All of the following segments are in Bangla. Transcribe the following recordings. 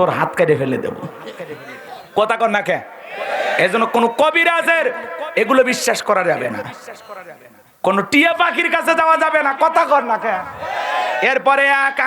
তোর হাত কেটে ফেলে দেব। কথা কর না কে? এজন্য কোন কবিরাজের এগুলো বিশ্বাস করা যাবে না। কোন টিয়া পাখির কাছে যাওয়া যাবে না। কথা কর না কে? এরপরে এক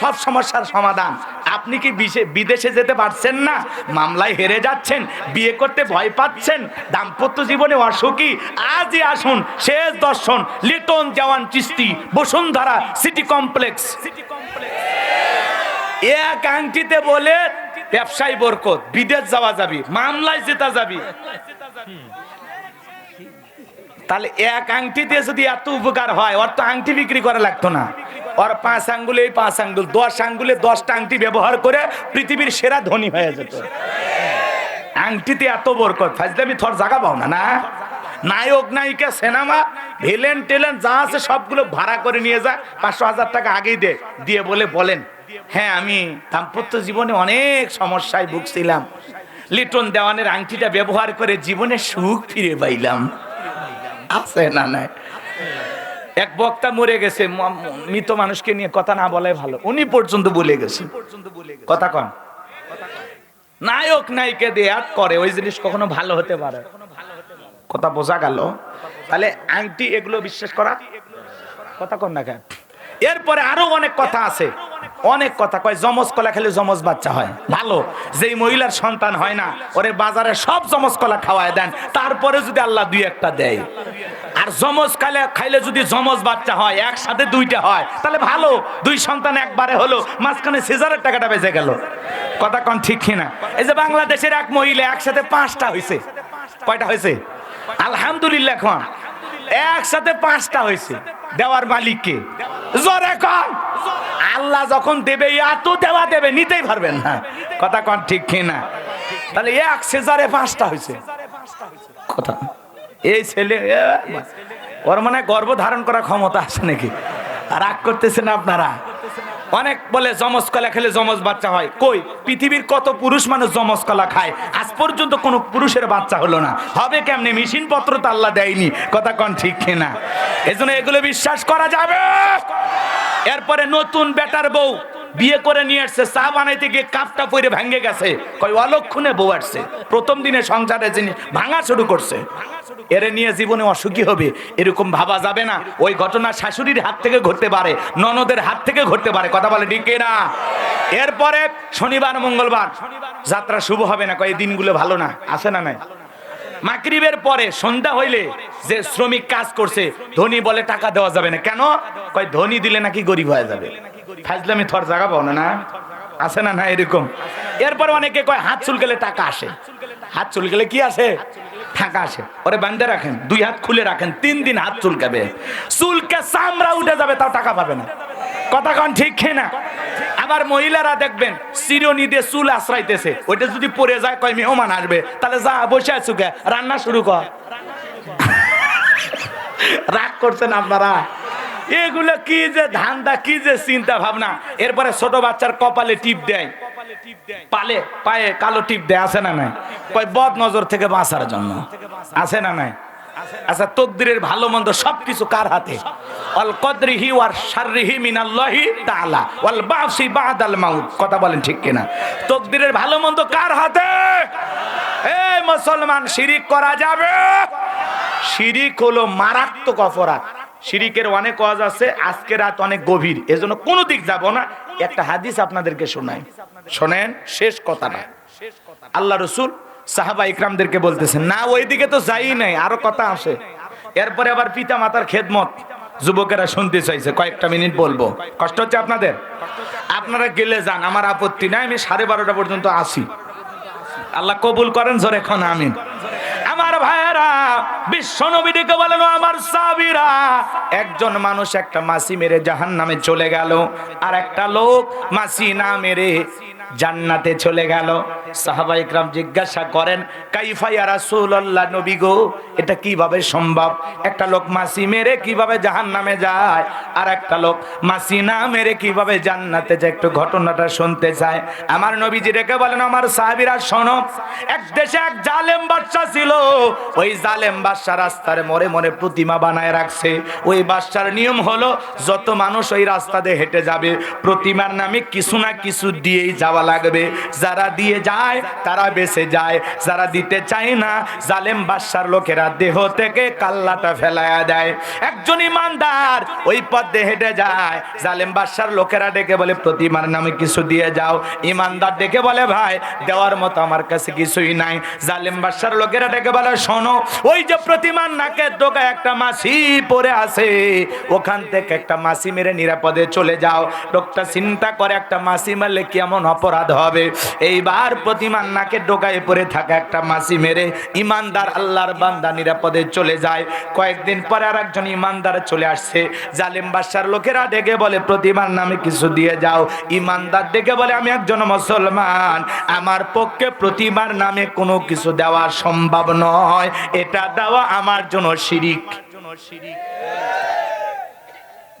সব সমস্যার সমাধান। আপনি কি বিদেশে যেতে পারছেন না? মামলায় হেরে যাচ্ছেন, বিয়ে করতে ভয় পাচ্ছেন, দাম্পত্য জীবনে অসুখী। আজই আসুন, শেষ দর্শন, লিটন জওয়ান চিস্তি, বসুন্ধরা সিটি কমপ্লেক্স। এক আংটিতে বলে ব্যবসায়ী বরকত, বিদেশ যাওয়া যাবি, মামলায় জেতা যাবি। তাহলে এক আংটিতে যদি এত উপকার হয়, ওর তো আংটি বিক্রি করা লাগতো না। ওর পাঁচ আঙ্গুলে পাঁচ আঙ্গুল, দশ আঙ্গুলে দশটা আংটি ব্যবহার করে পৃথিবীর সেরা ধনী হয়ে যেত। আংটিতে এত বরকত, ফাজলামি থর জায়গা পাও না না? নায়ক, নায়িকা, সিনেমা, ভিলেন, টেলেন, যা আছে সবগুলো ভাড়া করে নিয়ে যা, পাঁচশো হাজার টাকা আগেই দে, দিয়ে বলে বলেন। হ্যাঁ আমি দাম্পত্য জীবনে অনেক সমস্যায় ভুগছিলাম। লিটন দেওয়ানের আংটিটা ব্যবহার করে জীবনে সুখ ফিরে পাইলাম। আছে না নাই? এক বক্তা মরে গেছে মৃত মানুষকে নিয়ে কথা না বলাই ভালো। উনি পর্যন্ত বলে গেছে। কথা কন। নায়ক নায়িকা দিয়ে করে, ওই জিনিস কখনো ভালো হতে পারে। কথা বোঝা গেল। তাহলে আংটি এগুলো বিশ্বাস করা? কথা কন না কেন? এরপরে আরও অনেক কথা আছে। অনেক কথা। কয় জমজ কলা খেলে জমজ বাচ্চা হয়। ভালো। যেই মহিলার সন্তান হয় না, ওরে বাজারে সব জমজ কলা খাওয়ায় দেন। তারপরে যদি আল্লাহ দুই একটা দেয়। আর জমজ খাইলে খাইলে যদি জমজ বাচ্চা হয়, একসাথে দুইটা হয়, তাহলে ভালো। দুই সন্তান একবারে হলো, মাঝখানে সিজারের টাকাটা বেঁচে গেল। কথা কন ঠিক কিনা? এই যে বাংলাদেশের এক মহিলা একসাথে পাঁচটা হয়েছে কয়টা হয়েছে আলহামদুলিল্লাহ খান একসাথে পাঁচটা হয়েছে দেওয়ার মালিককে। জোরে কন। আল্লাহ যখন দেবে এত দেওয়া দেবে, নিতেই পারবেন না। কথা কন ঠিক কিনা? তাহলে এক সেজারে পাঁচটা হয়েছে। কথা। এই ছেলে ওর মানে গর্ব ধারণ করার ক্ষমতা আছে নাকি? রাগ করতেছেন আপনারা? অনেক বলে জমজ কলা খেলে জমজ বাচ্চা হয়। কই? পৃথিবীর কত পুরুষ মানুষ জমজ কলা খায়? আজ পর্যন্ত কোনো পুরুষের বাচ্চা হলো না। হবে কেমনে? মেশিন পত্র তো আল্লাহ দেয়নি। কথা কন ঠিক কিনা? এজন্য এগুলো বিশ্বাস করা যাবে। এরপরে নতুন বেটার বউ। বিয়ে করে নিয়ে আসছে চা বানাইতে গিয়ে কাপটা পরে ভেঙে গেছে। কয়, অলক্ষণে বউ আসছে। প্রথম দিনে সংসারে যিনি ভাঙা শুরু করছে, এরে নিয়ে জীবনে অসুখী হবে, এরকম ভাবা যাবে না। ওই ঘটনা শাশুড়ির হাত থেকে ঘটতে পারে, ননদের হাত থেকে ঘটতে পারে। কথা বলে ঠিক না এরপরে শনিবার, মঙ্গলবার, যাত্রা শুভ হবে না। কয় দিনগুলো ভালো না, আসে না নাই? মাকরিবের পরে সন্ধ্যা হইলে যে শ্রমিক কাজ করছে, ধনী বলে টাকা দেওয়া যাবে না। কেন? কয়, ধনী দিলে নাকি গরিব হয়ে যাবে। ফাজলামি থর জায়গা পাও না না? আছে না না এরকম? এরপরে অনেকে কয়, হাত চুল গেলে টাকা আসে। হাত চুল গেলে কি আসে? টাকা আসে। ওরে বান্ধে রাখেন, দুই হাত খুলে রাখেন, তিন দিন হাত চুলকাবে। চুলকে চামড়া উঠে যাবে, তাও টাকা পাবে না। কথা কন ঠিক না? আবার মহিলারা দেখবেন চিরনি দিয়ে চুল আশ্রাইতেছে। ওইটা যদি পড়ে যায়, কয় মেহমান আসবে। তাহলে যা বসে আছো কে? রান্না শুরু কর। রাগ করছেন আপনারা? এগুলো কি যে ধান্দা, কি যে চিন্তা ভাবনা। এরপরে ছোট বাচ্চার কপালে টিপ দেয়। পালে, পায়ে কালো টিপ দেয়, আছে না নাই? কয় বদ নজর থেকে বাঁচার জন্য। আছে না নাই? আচ্ছা তকদিরের ভালো মন্দ সবকিছু কার হাতে? অল কদরিহি ওয়ার শাররিহি মিনাল্লাহি তাআলা। ওয়াল বাসি বাদাল মাউত। কথা বলেন ঠিক কিনা? তকদিরের ভালো মন্দ কার হাতে? এই মুসলমান, শিরিক করা যাবে? শিরিক হলো মারাত্মক অপরাধ। শিরিকের অনেক ওয়াজ আছে, আজকে রাত অনেক গভীর। এজন্য কোনো দিক যাব না। একটা হাদিস আপনাদেরকে শোনাই। শোনেন, শেষ কথাটা। আল্লাহ রসুল সাহাবা ইকরামদেরকে বলতেছেন, না, ওইদিকে তো যাই নাই, আরও কথা আছে। এরপরে আবার পিতা মাতার খেদমত। যুবকেরা শুনতে চাইছে, কয়েকটা মিনিট বলব। কষ্ট হচ্ছে আপনাদের? আপনারা গেলে যান, আমার আপত্তি নাই, আমি সাড়ে বারোটা পর্যন্ত আসি আল্লাহ কবুল করেন, জোরে এখন আমিন। আমার ভাইয়েরা বিশ্ব নবীটিকে বলেন আমার সাবিরা একজন মানুষ একটা মাসি মেরে জাহান নামে চলে গেল আর একটা লোক মাসি না মেরে জান্নাতে চলে গেল। সাহাবা ইকরাম জিজ্ঞাসা করেন কাইফাইয়া নবী গো, এটা কীভাবে সম্ভব? একটা লোক মাসি মেরে কীভাবে জাহান নামে যায়? আর একটা লোক মাসি না মেরে কীভাবে জান্নাতে যায়? একটু ঘটনাটা শুনতে চায় আমার নবীজি রেখে বলেন, আমার সাহাবীরা, শোনো, এক দেশে এক জালেম বাদশা ছিল। ওই জালেম বাদশা রাস্তার মোড়ে মরে প্রতিমা বানায় রাখছে। ওই বাদশার নিয়ম হলো, যত মানুষ ওই রাস্তা দিয়ে হেঁটে যাবে, প্রতিমার নামে কিছু না কিছু দিয়েই যাওয়া দেওয়া লাগবে। যারা দিয়ে যায়, তারা বেঁচে যায়। যারা দিতে চায় না, জালেম বাদশার লোকেরা দেহ থেকে কাল্লাটা ফেলায়া দেয়। একজন ইমানদার ওই পথে হেঁটে যায়। জালেম বাদশার লোকেরা ডেকে বলে, প্রতিমার নামে কিছু দিয়ে যাও। ইমানদার ডেকে বলে, ভাই, দেওয়ার মতো আমার কাছে কিছুই নাই। জালেম বাদশার লোকেরা ডেকে বলে, শোনো, ওই যে প্রতিমার নাকের ডোকায় একটা মাছি পড়ে আছে। ওখান থেকে একটা মাছি মেরে নিরাপদে চলে যাও। লোকটা চিন্তা করে, একটা মাছি মারলে কেমন অপরাধ হবে। এইবার প্রতিমার নাকের ডোকায় পড়ে থাকা একটা মাছি মেরে ইমানদার আল্লাহর বান্দা নিরাপদে চলে যায়। কয়েকদিন পরে আর একজন ইমানদার চলে আসছে। জালিম বাদশার লোকেরা ডেকে বলে, প্রতিমার নামে কিছু দিয়ে যাও। ইমানদার ডেকে বলে, আমি একজন মুসলমান। আমার পক্ষে প্রতিমার নামে কোনো কিছু দেওয়া সম্ভব নয়। এটা দেওয়া আমার জন্য শিরিক।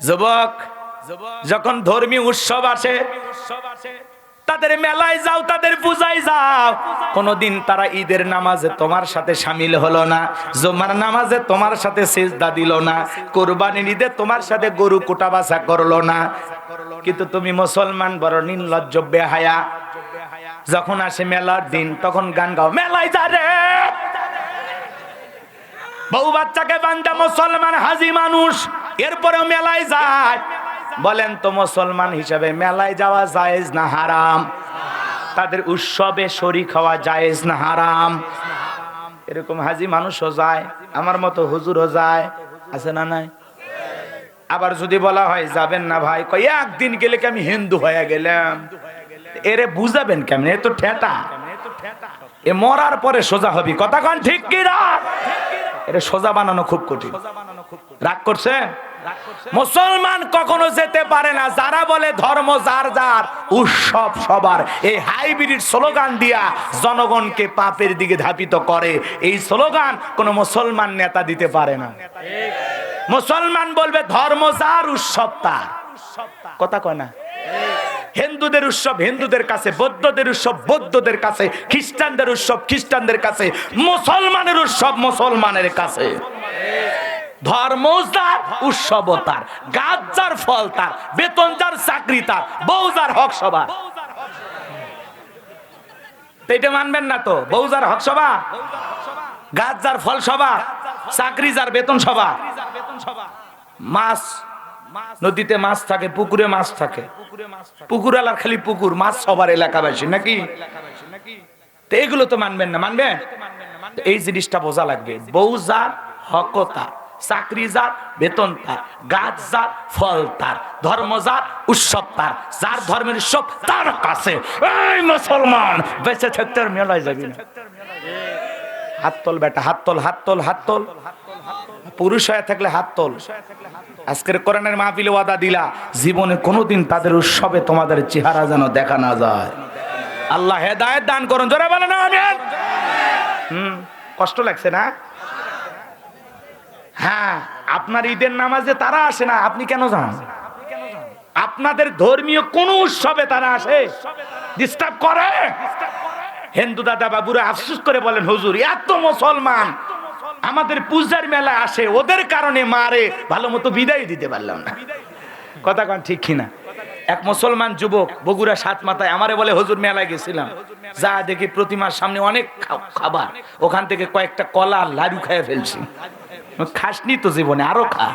যুবক, যখন ধর্মীয় উৎসব আসে তাদের মেলায় যাও, তাদের পূজায় যাও। কোনদিন তারা ঈদের নামাজে তোমার সাথে সামিল হলো না, জমার নামাজে তোমার সাথে সেজদা দিল না, কোরবানির ঈদে তোমার সাথে গরু কোটা বাছা করল না। কিন্তু তুমি মুসলমান, বড় নির্লজ্জ, বেহায়া। যখন আসে মেলার দিন, তখন গান গাও, মেলায় যা রে! বউ বাচ্চাকে বান্ধা মুসলমান, হাজি মানুষ, এরপরেও মেলায় যায়। বলেন তো মুসলমান হিসাবে, মেলায় যাওয়া জায়েজ না হারাম? তাদের উৎসবে শরিক হওয়া জায়েজ না হারাম? এরকম হাজি মানুষও যায়, আমার মতো হুজুরও যায়, আছে না নাই? আবার যদি বলা হয়, যাবেন না ভাই কই একদিন গেলে কি আমি হিন্দু হয়ে গেলাম? এরে বুঝাবেন কেমন? এ তো ঠেটা। এ মরার পরে সোজা হবি। কথা কন ঠিক কি না এটা সোজা বানানো খুব কঠিন। রাগ করছে? মুসলমান কখনো যেতে পারে না। যারা বলে ধর্ম যার যার, উৎসব সবার। এই হাইব্রিড স্লোগান দিয়া জনগণকে পাপের দিকে ধাপিত করে। এই স্লোগান কোন মুসলমান নেতা দিতে পারে না। মুসলমান বলবে ধর্ম যার, উৎসব তার। কথা কয় না? হিন্দুদের উৎসব হিন্দুদের কাছে, বৌদ্ধদের উৎসব বৌদ্ধদের কাছে, খ্রিস্টানদের উৎসব খ্রিস্টানদের কাছে, মুসলমানের উৎসব মুসলমানের কাছে। ধর্ম উৎসব তার, গাছ যার, ফল তার, বেতন যার, চাকরি তার, বউ যার, হক সবার। এটা মানবেন না তো? বউ যার, হক সভা গাছ যার, ফল সভা চাকরি যার, বেতন সভা মাছ, নদীতে মাছ থাকে, পুকুরে মাছ থাকে। পুকুর এলার খালি পুকুর, মাছ সবার এলাকাবাসী, নাকি? তো এগুলো তো মানবেন না, মানবেন? এই জিনিসটা বোঝা লাগবে। বউ যার হক তার। চাকরি যার, বেতন তার, গাছ যার, ফল তার, ধর্ম যার, উৎসব তার, যার ধর্মের উৎসব তার কাছে। মুসলমান, বেঁচে থাকতে মেলায় যাবি হাত তোল বেটা, হাত তোল হাত তোল হাত তোল। পুরুষ হয়ে থাকলে হাত তোল। আজকের কোরআনের মাহফিলে ওয়াদা দিলা, জীবনে কোনোদিন তাদের উৎসবে তোমাদের চেহারা যেন দেখা না যায়। আল্লাহ হেদায়েত দান করুন, জোরে বলে না আমিন। হুম, কষ্ট লাগছে না? হ্যাঁ আপনার ঈদের নামাজে তারা আসে না, আপনি কেন যান? আপনাদের ধর্মীয় কোন উৎসবে তারা আসে। ডিস্টার্ব করে। হিন্দু দাদা বাবুরা আফসুস করে বলেন, হুজুর, এত মুসলমান আমাদের পূজার মেলা আসে, ওদের কারণে মারে, ভালো মতো বিদায় দিতে পারলাম না। কথা কন ঠিক কিনা? এক মুসলমান যুবক বগুড়া সাত মাথায় আমারে বলে, হুজুর, মেলায় গেছিলাম। যা দেখি প্রতিমার সামনে অনেক খাবার, ওখান থেকে কয়েকটা কলা লাডু খাইয়ে ফেলছি। খাসনি তো জীবনে, আরও খা।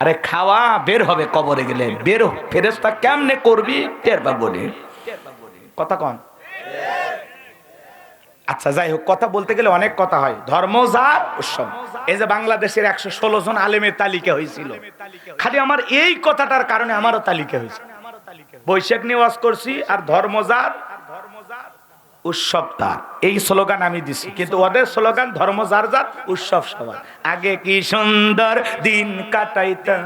আরে খাওয়া বের হবে কবরে গেলে, বের ফেরেস্তা কেমনে করবি? টের পাবো নে। কথা কন। আচ্ছা যাই হোক, কথা বলতে গেলে অনেক কথা হয়। ধর্ম যার উৎসব। এই যে বাংলাদেশের একশো ষোলো জন আলেমের তালিকা হয়েছিল। খালি আমার এই কথাটার কারণে আমারও তালিকা হয়েছে। বৈশাখ নিওয়াজ করছি, আর ধর্ম যার উৎসব তার এই স্লোগান আমি দিছি, কিন্তু ওদের স্লোগান ধর্ম যার যার, উৎসব সবার। আগে কি সুন্দর দিন কাটাইতাম?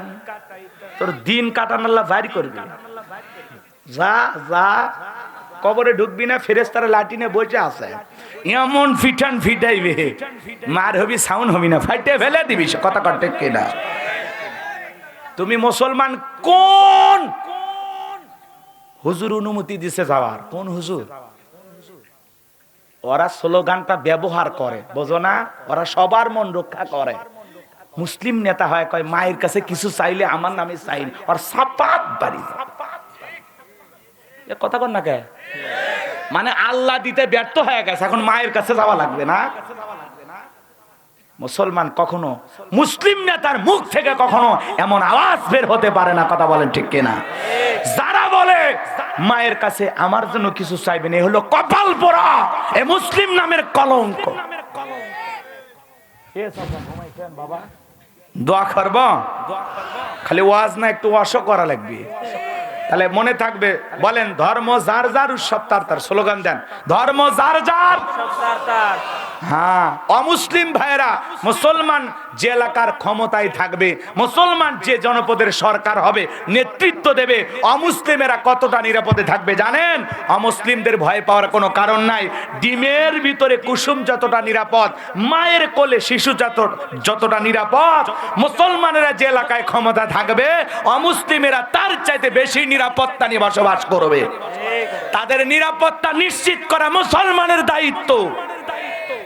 তোর দিন কাটানোর ভারী করবি। যা যা, কবরে ঢুকবি না ফেরেস্তারা লাটিনে বসে আছে। এমন ফিটান ফিটাইবে, মার হবি সাউন্ড হবি না, ফাইটে ফেলে দিবি কথা কটে কেনা। তুমি মুসলমান কোন? হুজুর অনুমতি দিছে যাওয়ার। কোন হুজুর? ওরা স্লোগানটা ব্যবহার করে, বোঝো না? ওরা সবার মন রক্ষা করে। মুসলিম নেতা হয়, কয়, মায়ের কাছে কিছু চাইলে আমার নামে চাইন ওর সাপাত বাড়ি। কথা কর না কে? মানে আল্লাহ দিতে ব্যর্থ হয়ে গেছে, এখন মায়ের কাছে যাওয়া লাগবে না? মুসলমান কখনো, মুসলিম নেতার মুখ থেকে কখনো এমন আওয়াজ বের হতে পারে না, কথা বলেন ঠিক কিনা? যারা বলে মায়ের কাছে আমার জন্য কিছু চাইবেন এ হলো কপাল পোড়া এ মুসলিম নামের কলঙ্ক। দোয়া করব? খালি ওয়াজ না একটু ওয়াশও করা লাগবে। তাহলে মনে থাকবে বলেন ধর্ম যার যার উৎসব তার তার। স্লোগান দেন ধর্ম যার যার হ্যাঁ। অমুসলিম ভাইরা মুসলমান যে এলাকার ক্ষমতায় থাকবে, মুসলমান যে জনপদের সরকার হবে, নেতৃত্ব দেবে, অমুসলিমেরা কতটা নিরাপদে থাকবে জানেন? অমুসলিমদের ভয় পাওয়ার কোনো কারণ নাই। ডিমের ভিতরে কুসুম যতটা নিরাপদ, মায়ের কোলে শিশু যত যতটা নিরাপদ, মুসলমানেরা যে এলাকায় ক্ষমতা থাকবে, অমুসলিমেরা তার চাইতে বেশি নিরাপত্তা নিয়ে বসবাস করবে। তাদের নিরাপত্তা নিশ্চিত করা মুসলমানের দায়িত্ব।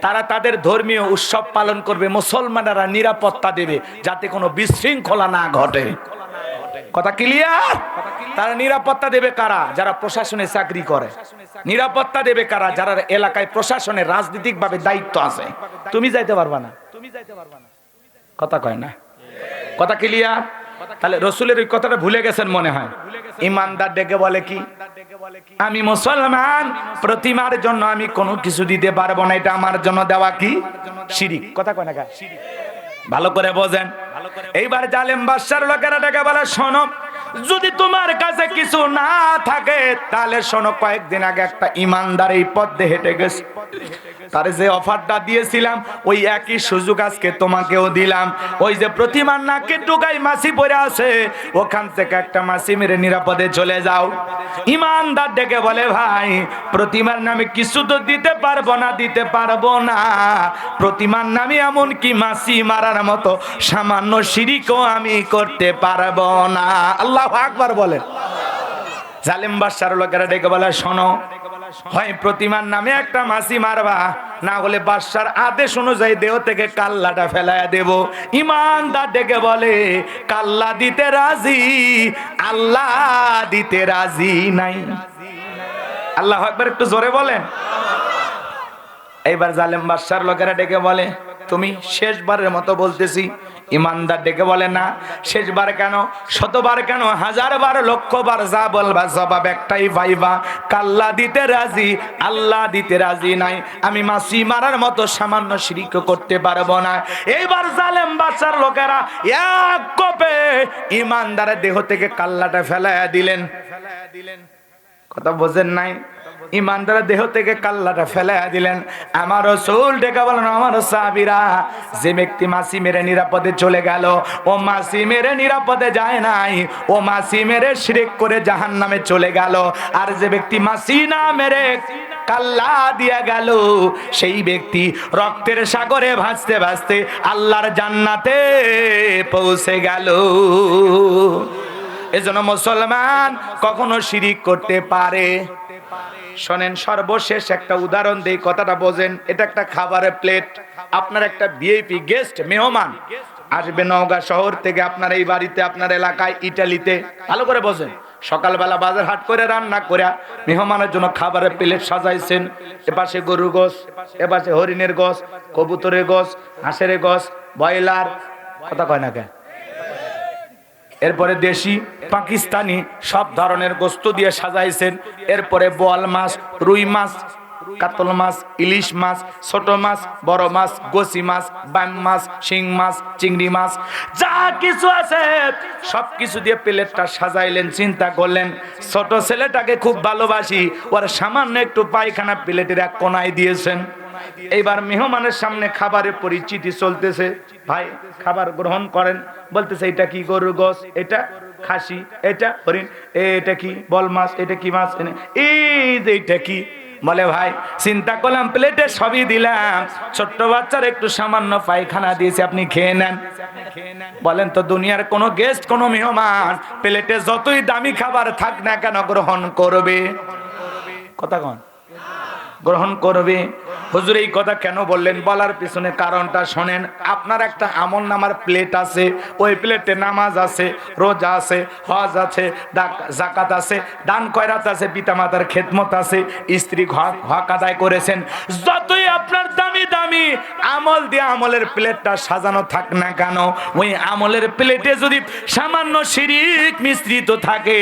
তারা তাদের ধর্মীয় উৎসব পালন করবে, মুসলমানেরা নিরাপত্তা দেবে, যাতে কোনো বিশৃঙ্খলা না ঘটে। কথা ক্লিয়ার তারা নিরাপত্তা দেবে কারা? যারা প্রশাসনে চাকরি করে। নিরাপত্তা দেবে কারা? যারা এলাকায় প্রশাসনে রাজনৈতিক ভাবে দায়িত্ব আছে। তুমি যাইতে পারবা না। তুমি যাইতে পারবা না কথা কয় না? কথা ক্লিয়ার তাহলে রসুলের ওই কথাটা ভুলে গেছেন মনে হয়। ইমানদার ডেকে বলে কি? আমি মুসলমান প্রতিমার জন্য আমি কোনো কিছু দিতে পারব না এটা আমার জন্য দেওয়া কি? শিরিক। কথা কয় না? ভালো করে বোঝেন। এইবার জালেম বাদশার লোকেরা ডেকে বলে শোনো যদি তোমার কাছে কিছু না থাকে, তাহলে শোনো, কয়েকদিন আগে একটা ইমানদার এই পথে হেঁটে গেছে। তার যে অফারটা দিয়েছিলাম, ওই একই সুযোগ আজকে তোমাকেও দিলাম। ওই যে প্রতিমার নাকে টুকাই মাসি পড়ে আছে, ওখান থেকে একটা মাসি মেরে নিরাপদে চলে যাও। ইমানদার ডেকে বলে, ভাই, প্রতিমার নামে কিছু তো দিতে পারব না, দিতে পারব না। প্রতিমার নামে এমন কি মাসি মারার মতো সামান্য শিরিকও আমি করতে পারব না। আল্লাহ আকবার বলেন। জালেম বাদশার লোকেরা ডেকে বলে, শোনো, হয় প্রতিমার নামে একটা মাসি মারবা, না হলে বাদশার আদেশ অনুযায়ী দেহ থেকে কাল্লাটা ফেলায় দেব। ইমানদার ডেকে বলে, কাল্লা দিতে রাজি আল্লাহ দিতে রাজি নাই। আল্লাহ একবার একটু জোরে বলেন। এইবার জালেম বাদশার লোকেরা ডেকে বলে, তুমি শেষবারের মতো বলতেছি ইমানদার ডেকে বলে না, শেষবার কেন, শতবার কেন হাজার বার লক্ষ বার যা বলবা জবাব একটাই ভাইবা কাল্লা দিতে রাজি আল্লাহ দিতে রাজি নাই, আমি মাসি মারার মতো সামান্য শিরিক করতে পারব না। এইবার জালেম বাচ্চার লোকেরা এক কোপে ইমানদারের দেহ থেকে কাল্লাটা ফেলাইয়া দিলেন। কথা বোঝেন নাই? ইমানদারের দেহ থেকে কাল্লাটা ফেলে দিলেন। আমার রসুল ডেকে বলেন, আমার সাবিরা যে ব্যক্তি মাসি মেরে নিরাপদে চলে গেল, ও মাসি মেরে নিরাপদে যায় নাই, ও মাসি মেরে শিরিক করে জাহান নামে চলে গেল, আর যে ব্যক্তি মাসি না মেরে কাল্লা দিয়া গেল, সেই ব্যক্তি রক্তের সাগরে ভাসতে ভাসতে আল্লাহর জান্নাতে পৌঁছে গেল। এজন্য মুসলমান কখনো শিরিক করতে পারে। শোনেন, সর্বশেষ একটা উদাহরণ দেই কথাটা বোঝেন। এটা একটা খাবারের প্লেট আপনার একটা ভিআইপি গেস্ট মেহমান। আসবে নওগাঁ শহর থেকে আপনার এই বাড়িতে, আপনার এলাকায়, ইটালিতে। ভালো করে বোঝেন। সকালবেলা বাজার হাট করে, রান্না করে, মেহমানের জন্য খাবারের প্লেট সাজাইছেন। এপাশে গরুর গোস এপাশে হরিণের গোস কবুতরের গোস হাঁসের গোস ব্রয়লার। কথা কয় না কেন এরপরে দেশি, পাকিস্তানি, সব ধরনের গোস্ত দিয়ে সাজাইছেন। এরপরে বোয়াল মাছ, রুই মাছ, কাতল মাছ, ইলিশ মাছ, ছোট মাছ, বড় মাছ, গোসি মাছ, বাম মাছ, শিং মাছ, চিংড়ি মাছ, যা কিছু আছে, সব কিছু দিয়ে প্লেটটা সাজাইলেন, চিন্তা করলেন, ছোট ছেলেটাকে খুব ভালোবাসি, ওর সামান্য একটু পায়খানা প্লেটের এক কোনায় দিয়েছেন। এইবার মেহমানের সামনে খাবারের পরিচিতি চলতেছে। ভাই, খাবার গ্রহণ করেন। বলতেছে, এটা কি গরুর গোস এটা খাসি? এটা হরিণ? এটা কি বল মাছ? এটা কি মাছ? এই যে এটা কি? বলে, ভাই, চিন্তা করলাম, প্লেটে সবই দিলাম। ছোট্ট বাচ্চার একটু সামান্য পায়খানা দিয়েছে, আপনি খেয়ে নেন। বলেন, তো দুনিয়ার কোনো গেস্ট কোনো মেহমান প্লেটে যতই দামি খাবার থাক না কেন গ্রহণ করবে? কথা কন। গ্রহণ করবে। হুজুর, এই কথা কেন বললেন? বলার পিছনে কারণটা শোনেন, আপনার একটা আমল নামার প্লেট আছে, ওই প্লেটে নামাজ আছে, রোজা আছে, হজ আছে জাকাত আছে, দান কয়রাত আছে, পিতামাতার খেদমত আছে, স্ত্রী হক আদায় করেছেন। যতই আপনার দামি দামি আমল দিয়ে আমলের প্লেটটা সাজানো থাক না কেন, ওই আমলের প্লেটে যদি সামান্য শিরিক মিশ্রিত থাকে,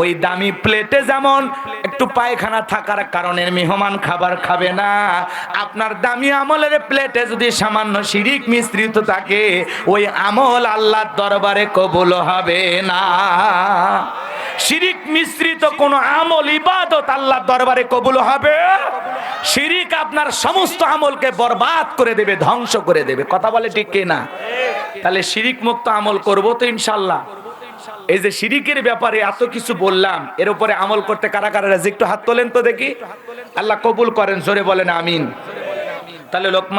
ওই দামি প্লেটে যেমন একটু পায়খানা থাকার কারণে মেহমান খাবার খাবে না। আপনার দামি আমলের প্লেটে যদি সামান্য শিরিক মিশ্রিত থাকে, ওই আমল আল্লাহর দরবারে কবুল হবে না। শিরিক মিশ্রিত কোন আমল, ইবাদত আল্লাহর দরবারে কবুল হবে? শিরিক আপনার সমস্ত আমলকে বরবাদ করে দেবে, ধ্বংস করে দেবে। কথা বলে ঠিক কি না তাহলে শিরিক মুক্ত আমল করব তো ইনশাল্লাহ। এই যে শিরিকের ব্যাপারে এত কিছু বললাম এর উপরে আমল করতে কারা কারা রাজি? একটু হাত তোলেন তো দেখি। আল্লাহ কবুল করেন জোরে বলেন আমিন। তাহলে লোকমান